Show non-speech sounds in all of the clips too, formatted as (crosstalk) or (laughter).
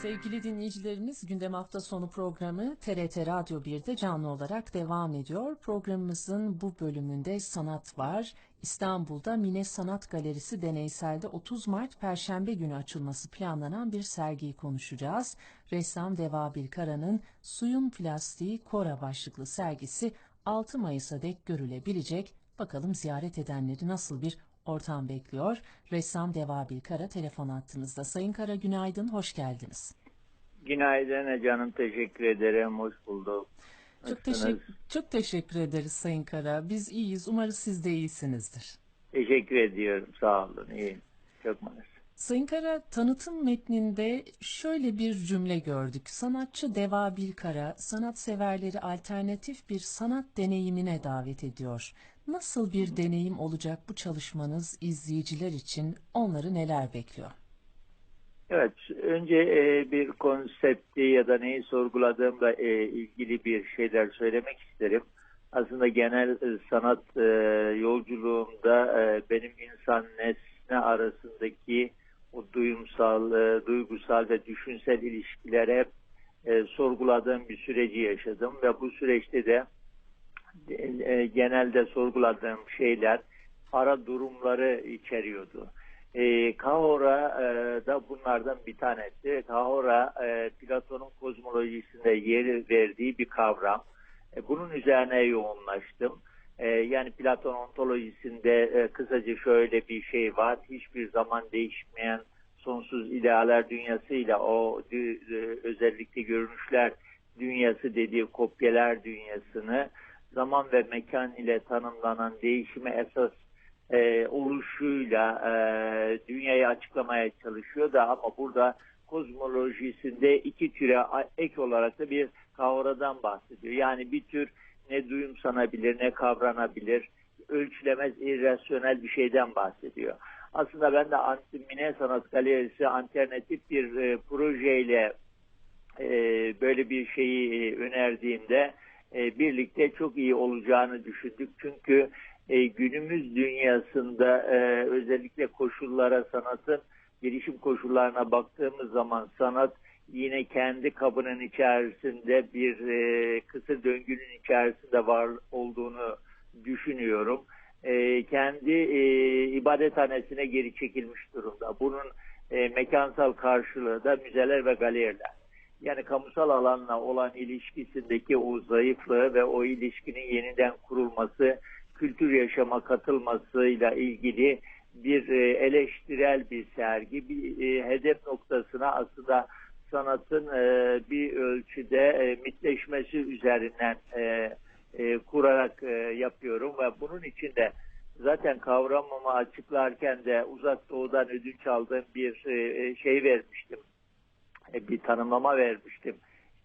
Sevgili dinleyicilerimiz gündem hafta sonu programı TRT Radyo 1'de canlı olarak devam ediyor. Programımızın bu bölümünde sanat var. İstanbul'da Mine Sanat Galerisi deneyselde 30 Mart Perşembe günü açılması planlanan bir sergiyi konuşacağız. Ressam Deva Bilkara'nın Suyun Plastiği Kora başlıklı sergisi 6 Mayıs'a dek görülebilecek. Bakalım ziyaret edenleri nasıl bir ortam bekliyor. Ressam Deva Bilkara telefon attığınızda. Sayın Kara günaydın, hoş geldiniz. Günaydın canım, teşekkür ederim, hoş bulduk. Çok, teşekkür, çok teşekkür ederiz Sayın Kara. Biz iyiyiz, umarız siz de iyisinizdir. Teşekkür ediyorum, sağ olun, iyiyim. Çok mersi. Sayın Kara tanıtım metninde şöyle bir cümle gördük. Sanatçı Deva Bilkara sanatseverleri alternatif bir sanat deneyimine davet ediyor. Nasıl bir deneyim olacak bu çalışmanız izleyiciler için onları neler bekliyor? Evet, önce e, bir konsepti ya da neyi sorguladığımla e, ilgili bir şeyler söylemek isterim. Aslında genel e, sanat yolculuğumda benim insan nesne arasındaki o duyumsal, duygusal ve düşünsel ilişkileri hep e, sorguladığım bir süreci yaşadım ve bu süreçte de e, genelde sorguladığım şeyler ara durumları içeriyordu. E, Kahora e, da bunlardan bir tanesi. Kahora e, Platon'un kozmolojisinde yer verdiği bir kavram. E, bunun üzerine yoğunlaştım. E, yani Platon ontolojisinde e, kısaca şöyle bir şey var. Hiçbir zaman değişmeyen sonsuz idealer dünyasıyla o dü- e, özellikle görünüşler dünyası dediği kopyalar dünyasını zaman ve mekan ile tanımlanan değişime esas e, oluşuyla e, dünyayı açıklamaya çalışıyor da ama burada kozmolojisinde iki türe ek olarak da bir kavradan bahsediyor. Yani bir tür ne duyumsanabilir ne kavranabilir ölçülemez irrasyonel bir şeyden bahsediyor. Aslında ben de Antimine Sanat Galerisi alternatif bir e, projeyle e, böyle bir şeyi e, önerdiğimde e, birlikte çok iyi olacağını düşündük. Çünkü e, günümüz dünyasında e, özellikle koşullara sanatın gelişim koşullarına baktığımız zaman sanat yine kendi kabının içerisinde bir e, kısır döngünün içerisinde var olduğunu düşünüyorum. Kendi e, ibadethanesine geri çekilmiş durumda. Bunun mekansal karşılığı da müzeler ve galeriler. Yani kamusal alanla olan ilişkisindeki o zayıflığı ve o ilişkinin yeniden kurulması, kültür yaşama katılmasıyla ilgili bir e, eleştirel bir sergi, bir e, hedef noktasına aslında sanatın e, bir ölçüde mitleşmesi üzerinden kurarak yapıyorum ve bunun için de zaten kavramımı açıklarken de uzak doğudan ödünç aldığım bir şey vermiştim bir tanımlama vermiştim.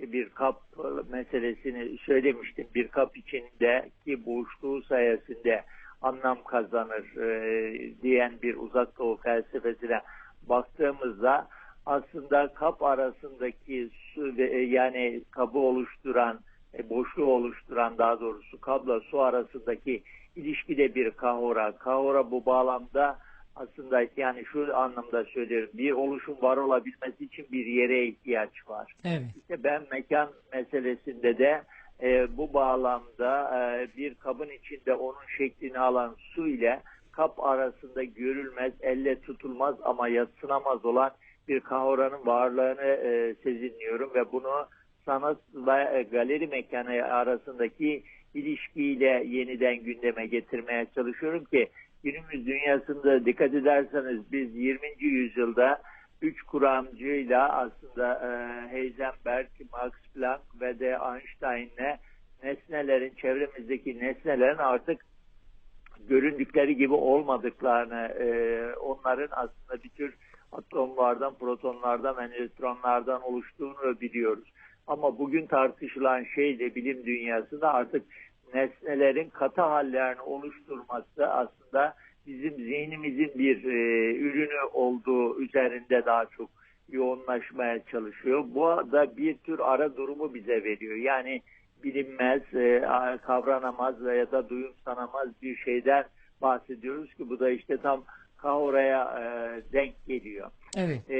E, Bir kap meselesini söylemiştim. Bir kap içindeki boşluğu sayesinde anlam kazanır e, diyen bir uzak doğu felsefesine baktığımızda aslında kap arasındaki su ve e, yani kabı oluşturan e, boşluğu oluşturan daha doğrusu kabla su arasındaki ilişkide bir kahora. Kahora bu bağlamda aslında yani şu anlamda söylüyorum bir oluşum var olabilmesi için bir yere ihtiyaç var. Evet. İşte ben mekan meselesinde de e, bu bağlamda e, bir kabın içinde onun şeklini alan su ile kap arasında görülmez, elle tutulmaz ama yatsınamaz olan bir kahoranın varlığını e, sezinliyorum ve bunu sanat ve e, galeri mekanı arasındaki ilişkiyle yeniden gündeme getirmeye çalışıyorum ki günümüz dünyasında dikkat ederseniz biz 20. yüzyılda üç kuramcıyla aslında e, Heisenberg, Max Planck ve de Einstein'le nesnelerin, çevremizdeki nesnelerin artık göründükleri gibi olmadıklarını, e, onların aslında bir tür atomlardan, protonlardan ve nötronlardan oluştuğunu biliyoruz. Ama bugün tartışılan şey de bilim dünyasında artık nesnelerin katı hallerini oluşturması aslında bizim zihnimizin bir e, ürünü olduğu üzerinde daha çok yoğunlaşmaya çalışıyor. Bu da bir tür ara durumu bize veriyor. Yani bilinmez, e, kavranamaz veya da duyumsanamaz bir şeyden bahsediyoruz ki bu da işte tam kahoraya e, denk geliyor. Evet. E,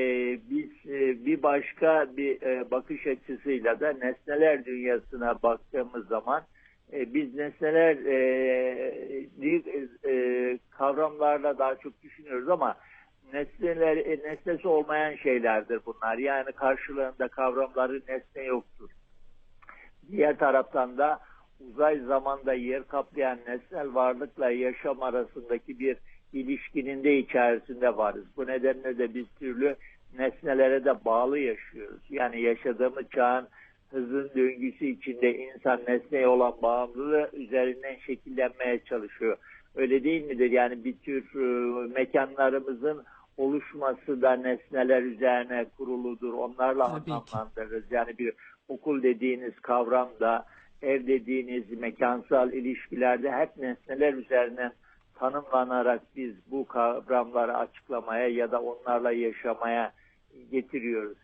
biz e, bir başka bir e, bakış açısıyla da nesneler dünyasına baktığımız zaman e, biz nesneler e, e, e, kavramlarla daha çok düşünüyoruz ama nesneler e, nesnesi olmayan şeylerdir bunlar. Yani karşılığında kavramları nesne yoktur. Diğer taraftan da uzay zamanda yer kaplayan nesnel varlıkla yaşam arasındaki bir ilişkinin de içerisinde varız. Bu nedenle de biz türlü nesnelere de bağlı yaşıyoruz. Yani yaşadığımız çağın hızın döngüsü içinde insan nesneye olan bağımlılığı üzerinden şekillenmeye çalışıyor. Öyle değil midir? Yani bir tür e, mekanlarımızın oluşması da nesneler üzerine kuruludur. Onlarla Tabii ki. anlamlandırırız. Yani bir okul dediğiniz kavram da ev dediğiniz mekansal ilişkilerde hep nesneler üzerinden tanımlanarak biz bu kavramları açıklamaya ya da onlarla yaşamaya getiriyoruz.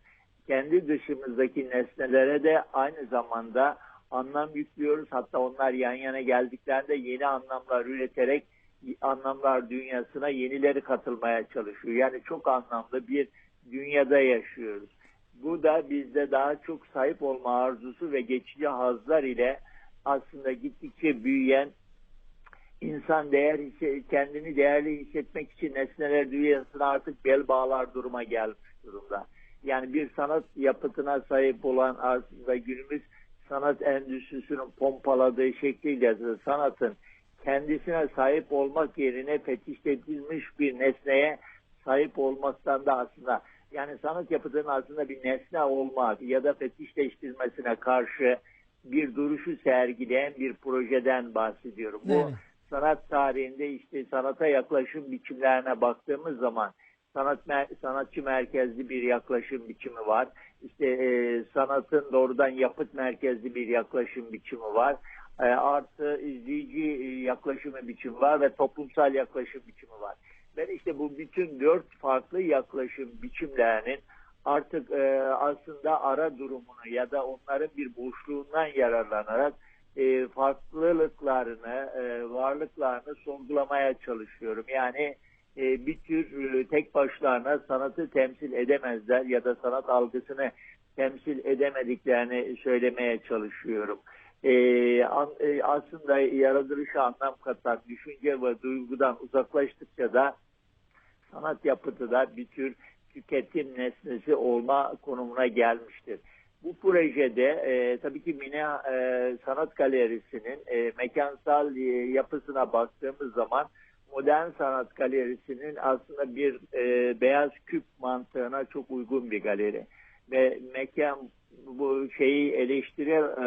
Kendi dışımızdaki nesnelere de aynı zamanda anlam yüklüyoruz. Hatta onlar yan yana geldiklerinde yeni anlamlar üreterek anlamlar dünyasına yenileri katılmaya çalışıyor. Yani çok anlamlı bir dünyada yaşıyoruz. Bu da bizde daha çok sahip olma arzusu ve geçici hazlar ile aslında gittikçe büyüyen insan değer kendini değerli hissetmek için nesneler dünyasına artık bel bağlar duruma gelmiş durumda. Yani bir sanat yapıtına sahip olan aslında günümüz sanat endüstrisinin pompaladığı şekliyle sanatın kendisine sahip olmak yerine fetişletilmiş bir nesneye sahip olmaktan da aslında yani sanat yapıtının aslında bir nesne olmak ya da fetişleştirilmesine karşı bir duruşu sergileyen bir projeden bahsediyorum. Bu Evet. sanat tarihinde işte sanata yaklaşım biçimlerine baktığımız zaman sanat mer- sanatçı merkezli bir yaklaşım biçimi var. İşte e, sanatın doğrudan yapıt merkezli bir yaklaşım biçimi var. E, artı izleyici e, yaklaşımı biçimi var ve toplumsal yaklaşım biçimi var. Ben işte bu bütün dört farklı yaklaşım biçimlerinin artık e, aslında ara durumunu ya da onların bir boşluğundan yararlanarak e, farklılıklarını, e, varlıklarını sorgulamaya çalışıyorum. Yani e, bir tür e, tek başlarına sanatı temsil edemezler ya da sanat algısını temsil edemediklerini söylemeye çalışıyorum. E, an, e, aslında yaratılışa anlam katan düşünce ve duygudan uzaklaştıkça da sanat yapıtı da bir tür tüketim nesnesi olma konumuna gelmiştir. Bu projede e, tabii ki Mine e, Sanat Galerisi'nin e, mekansal e, yapısına baktığımız zaman modern sanat galerisinin aslında bir e, beyaz küp mantığına çok uygun bir galeri. Ve mekan bu şeyi eleştiri e,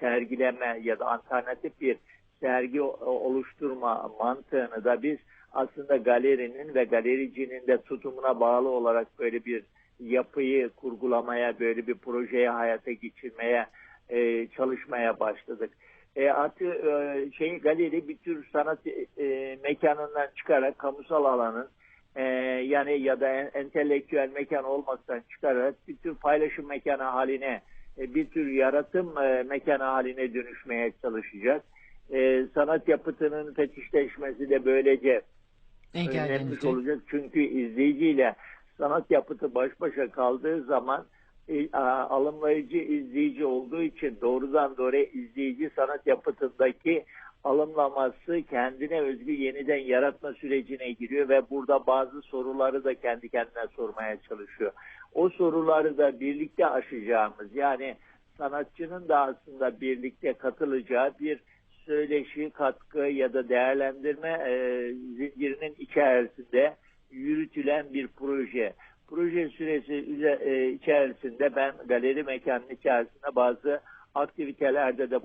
sergileme ya da alternatif bir sergi oluşturma mantığını da biz aslında galerinin ve galericinin de tutumuna bağlı olarak böyle bir yapıyı kurgulamaya, böyle bir projeye hayata geçirmeye e, çalışmaya başladık. E, artı e, şey galeri bir tür sanat e, mekanından çıkarak kamusal alanın e, yani ya da en- entelektüel mekan olmaktan çıkarak bir tür paylaşım mekanı haline e, bir tür yaratım e, mekanı haline dönüşmeye çalışacak. E, sanat yapıtının fetişleşmesi de böylece önlenmiş Engellenecek. olacak. Çünkü izleyiciyle sanat yapıtı baş başa kaldığı zaman e, alımlayıcı izleyici olduğu için doğrudan doğruya izleyici sanat yapıtındaki alımlaması kendine özgü yeniden yaratma sürecine giriyor ve burada bazı soruları da kendi kendine sormaya çalışıyor. O soruları da birlikte aşacağımız yani sanatçının da aslında birlikte katılacağı bir söyleşi, katkı ya da değerlendirme e, zincirinin içerisinde yürütülen bir proje. Proje süresi e, içerisinde ben galeri mekanının içerisinde bazı aktivitelerde de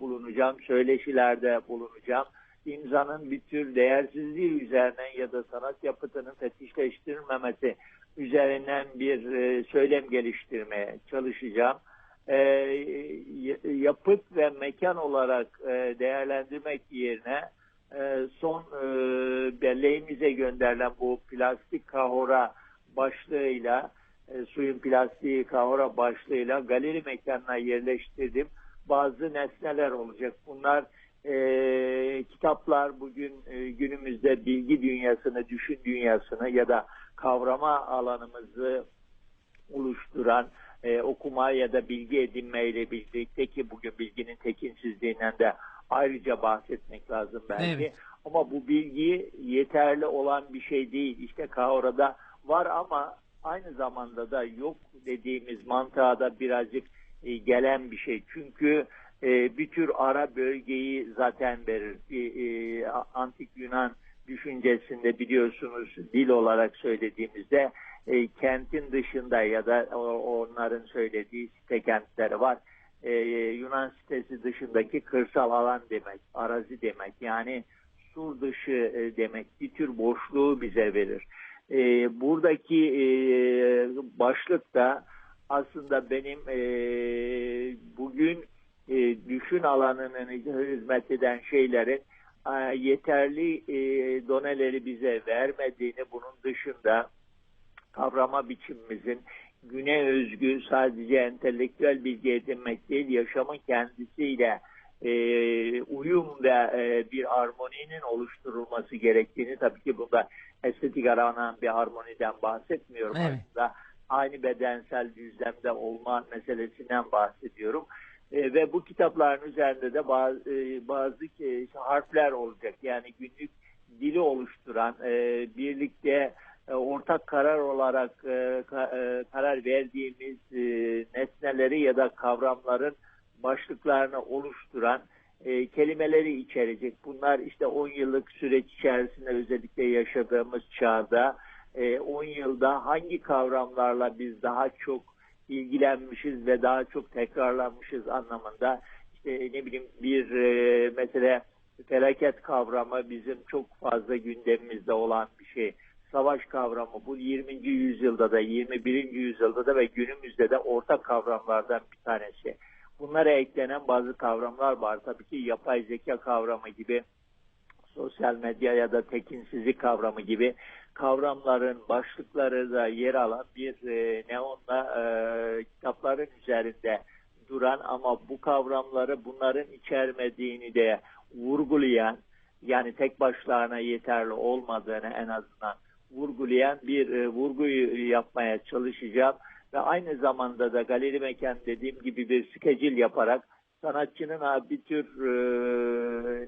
bulunacağım, söyleşilerde bulunacağım. İmzanın bir tür değersizliği üzerinden ya da sanat yapıtının fetişleştirilmemesi üzerinden bir e, söylem geliştirmeye çalışacağım e, yapıt ve mekan olarak e, değerlendirmek yerine son belleğimize gönderilen bu plastik kahora başlığıyla e, suyun plastiği kahora başlığıyla galeri mekanına yerleştirdim. Bazı nesneler olacak. Bunlar e, kitaplar bugün e, günümüzde bilgi dünyasını, düşün dünyasını ya da kavrama alanımızı oluşturan e, okuma ya da bilgi edinmeyle birlikte ki bugün bilginin tekinsizliğinden de ayrıca bahsetmek lazım belki. Evet. Ama bu bilgi yeterli olan bir şey değil. İşte kavrada var ama aynı zamanda da yok dediğimiz mantığa da birazcık e, gelen bir şey. Çünkü e, bir tür ara bölgeyi zaten verir. Bir, e, antik Yunan düşüncesinde biliyorsunuz dil olarak söylediğimizde e, kentin dışında ya da onların söylediği site kentleri var. E, Yunan sitesi dışındaki kırsal alan demek, arazi demek. Yani sur dışı e, demek. Bir tür boşluğu bize verir. E, buradaki e, başlık da aslında benim e, bugün e, düşün alanının hizmet eden şeylerin e, yeterli e, doneleri bize vermediğini bunun dışında kavrama biçimimizin güne özgü sadece entelektüel bilgi edinmek değil yaşamın kendisiyle e, uyum ve e, bir armoninin oluşturulması gerektiğini tabii ki bunda estetik aranan bir armoniden bahsetmiyorum Evet. aslında aynı bedensel düzlemde olma meselesinden bahsediyorum. E, ve bu kitapların üzerinde de bazı, e, bazı e, harfler olacak. Yani günlük dili oluşturan, e, birlikte e, ortak karar olarak e, ka- e, karar verdiğimiz e, nesneleri ya da kavramların başlıklarını oluşturan e, kelimeleri içerecek. Bunlar işte 10 yıllık süreç içerisinde özellikle yaşadığımız çağda e, 10 yılda hangi kavramlarla biz daha çok ilgilenmişiz ve daha çok tekrarlanmışız anlamında işte ne bileyim bir e, mesela felaket kavramı bizim çok fazla gündemimizde olan bir şey. Savaş kavramı bu 20. yüzyılda da 21. yüzyılda da ve günümüzde de ortak kavramlardan bir tanesi. Bunlara eklenen bazı kavramlar var. Tabii ki yapay zeka kavramı gibi sosyal medya ya da tekinsizlik kavramı gibi kavramların başlıkları da yer alan bir e, neonla e, kitapların üzerinde duran ama bu kavramları bunların içermediğini de vurgulayan yani tek başlarına yeterli olmadığını en azından vurgulayan bir e, vurguyu yapmaya çalışacağım. Ve aynı zamanda da galeri mekan dediğim gibi bir skecil yaparak sanatçının bir tür e,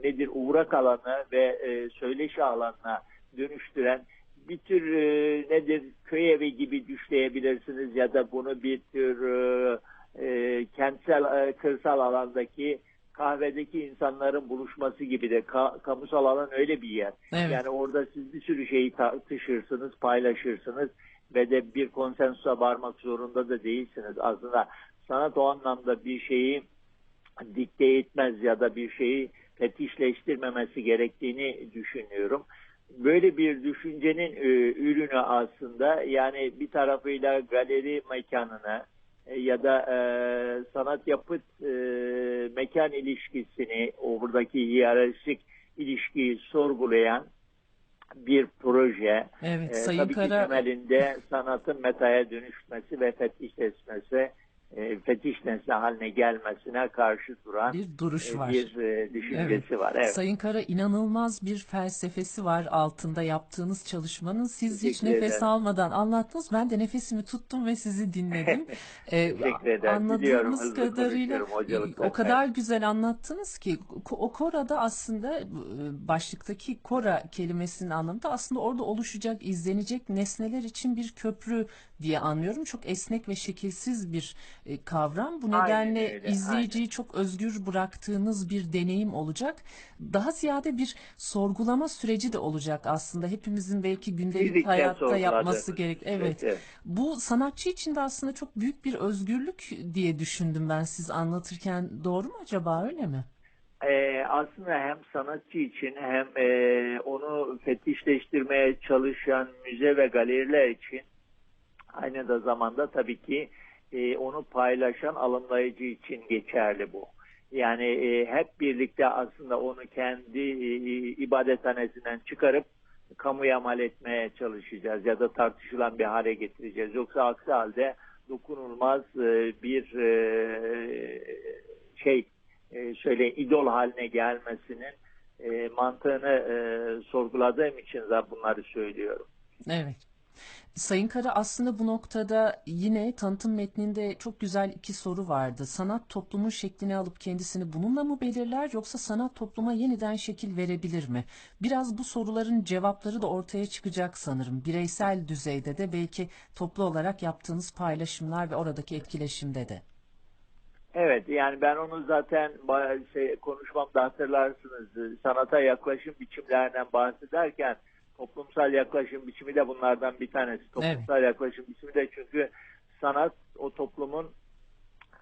nedir uğrak alanı ve e, söyleşi alanına dönüştüren bir tür e, nedir köy evi gibi düşleyebilirsiniz ya da bunu bir tür e, e, kentsel e, kırsal alandaki kahvedeki insanların buluşması gibi de Ka- kamusal alan öyle bir yer. Evet. Yani orada siz bir sürü şeyi tartışırsınız, paylaşırsınız ve de bir konsensusa varmak zorunda da değilsiniz. Aslında sanat o anlamda bir şeyi dikte etmez ya da bir şeyi fetişleştirmemesi gerektiğini düşünüyorum. Böyle bir düşüncenin e, ürünü aslında yani bir tarafıyla galeri mekanını ya da e, sanat yapıt e, mekan ilişkisini o buradaki hiyerarşik ilişkiyi sorgulayan bir proje. Evet, Sayın tabii ki Kara temelinde sanatın metaya dönüşmesi ve fetişleşmesi, e, fetiş nesne haline gelmesine karşı duran bir duruş e, var. bir e, düşüncesi var. Evet. Sayın Kara inanılmaz bir felsefesi var altında yaptığınız çalışmanın. Siz hiç nefes ederim. almadan anlattınız. Ben de nefesimi tuttum ve sizi dinledim. (laughs) Ee. Biliyorum, Anladığımız hızlı kadarıyla hocalıkla. o kadar güzel anlattınız ki o Kora'da aslında e, başlıktaki Kora kelimesinin anlamında aslında orada oluşacak, izlenecek nesneler için bir köprü diye anlıyorum. Çok esnek ve şekilsiz bir e, kavram. Bu Aynen nedenle öyle, izleyiciyi çok özgür bıraktığınız bir deneyim olacak. Daha ziyade bir sorgulama süreci de olacak aslında. Hepimizin belki gündelik Birlikte hayatta yapması gerek. Evet. evet. Bu sanatçı için de aslında çok büyük bir özgürlük diye düşündüm ben siz anlatırken. Doğru mu acaba öyle mi? Ee, aslında hem sanatçı için hem e, onu fetişleştirmeye çalışan müze ve galeriler için aynı da zamanda tabii ki e, onu paylaşan alımlayıcı için geçerli bu. Yani e, hep birlikte aslında onu kendi e, ibadethanesinden çıkarıp kamuya mal etmeye çalışacağız ya da tartışılan bir hale getireceğiz. Yoksa aksi halde dokunulmaz e, bir e, şey e, şöyle idol haline gelmesinin e, mantığını e, sorguladığım için de bunları söylüyorum. Evet. Sayın Kara aslında bu noktada yine tanıtım metninde çok güzel iki soru vardı. Sanat toplumun şeklini alıp kendisini bununla mı belirler yoksa sanat topluma yeniden şekil verebilir mi? Biraz bu soruların cevapları da ortaya çıkacak sanırım. Bireysel düzeyde de belki toplu olarak yaptığınız paylaşımlar ve oradaki etkileşimde de. Evet yani ben onu zaten şey, konuşmamda hatırlarsınız. Sanata yaklaşım biçimlerinden bahsederken toplumsal yaklaşım biçimi de bunlardan bir tanesi. Toplumsal yaklaşım biçimi de çünkü sanat o toplumun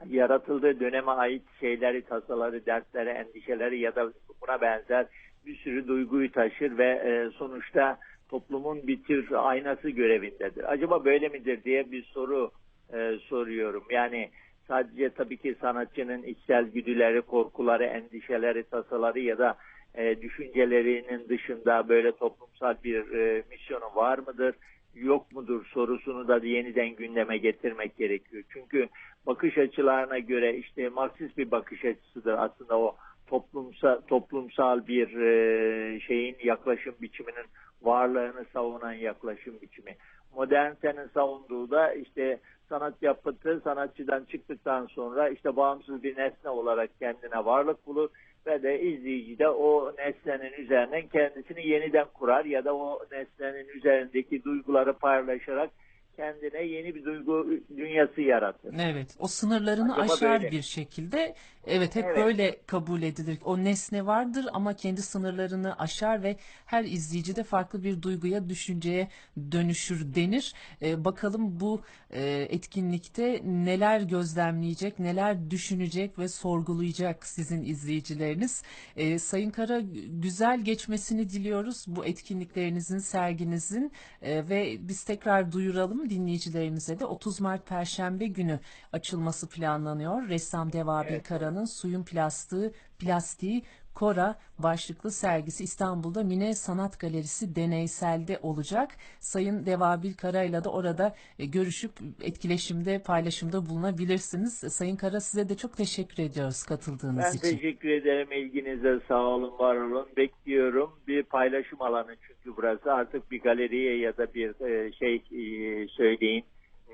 yaratıldığı döneme ait şeyleri, tasaları, dertleri, endişeleri ya da buna benzer bir sürü duyguyu taşır ve e, sonuçta toplumun bir tür aynası görevindedir. Acaba böyle midir diye bir soru e, soruyorum. Yani sadece tabii ki sanatçının içsel güdüleri, korkuları, endişeleri, tasaları ya da e, düşüncelerinin dışında böyle toplumsal bir e, misyonu var mıdır? yok mudur sorusunu da yeniden gündeme getirmek gerekiyor. Çünkü bakış açılarına göre işte Marksist bir bakış açısıdır aslında o toplumsal toplumsal bir e, şeyin yaklaşım biçiminin varlığını savunan yaklaşım biçimi. Modernitenin savunduğu da işte sanat yapıtı sanatçıdan çıktıktan sonra işte bağımsız bir nesne olarak kendine varlık bulur ve de izleyici de o nesnenin üzerinden kendisini yeniden kurar ya da o nesnenin üzerindeki duyguları paylaşarak kendine yeni bir duygu dünyası yaratır. Evet, o sınırlarını Acaba aşar böyle. bir şekilde. Evet, hep evet. böyle kabul edilir. O nesne vardır ama kendi sınırlarını aşar ve her izleyici de farklı bir duyguya, düşünceye dönüşür denir. Ee, bakalım bu e, etkinlikte neler gözlemleyecek, neler düşünecek ve sorgulayacak sizin izleyicileriniz. Ee, Sayın Kara güzel geçmesini diliyoruz bu etkinliklerinizin, serginizin e, ve biz tekrar duyuralım dinleyicilerimize de 30 Mart Perşembe günü açılması planlanıyor. Ressam Deva evet. Bilkara'nın Suyun Plastiği, Plastiği Kora başlıklı sergisi İstanbul'da Mine Sanat Galerisi deneyselde olacak. Sayın Devabil Kara ile de orada e, görüşüp etkileşimde, paylaşımda bulunabilirsiniz. Sayın Kara size de çok teşekkür ediyoruz katıldığınız ben için. Ben teşekkür ederim ilginize sağ olun, var olun. Bekliyorum. Bir paylaşım alanı çünkü burası artık bir galeriye ya da bir e, şey e, söyleyin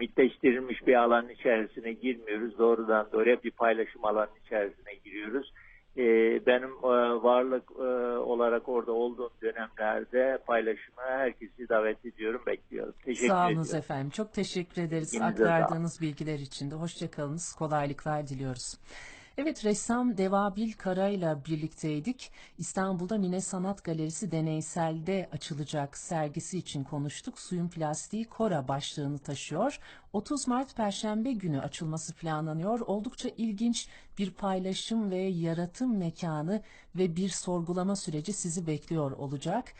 mitleştirilmiş bir alanın içerisine girmiyoruz. Doğrudan doğruya bir paylaşım alanının içerisine giriyoruz e, benim e, varlık e, olarak orada olduğum dönemlerde paylaşıma herkesi davet ediyorum, bekliyorum. Teşekkür Sağ olunuz ediyorum. efendim. Çok teşekkür ederiz İkinize aktardığınız bilgiler için de. Hoşçakalınız. Kolaylıklar diliyoruz. Evet ressam Devabil Kara ile birlikteydik. İstanbul'da Mine Sanat Galerisi deneyselde açılacak sergisi için konuştuk. Suyun plastiği Kora başlığını taşıyor. 30 Mart Perşembe günü açılması planlanıyor. Oldukça ilginç bir paylaşım ve yaratım mekanı ve bir sorgulama süreci sizi bekliyor olacak.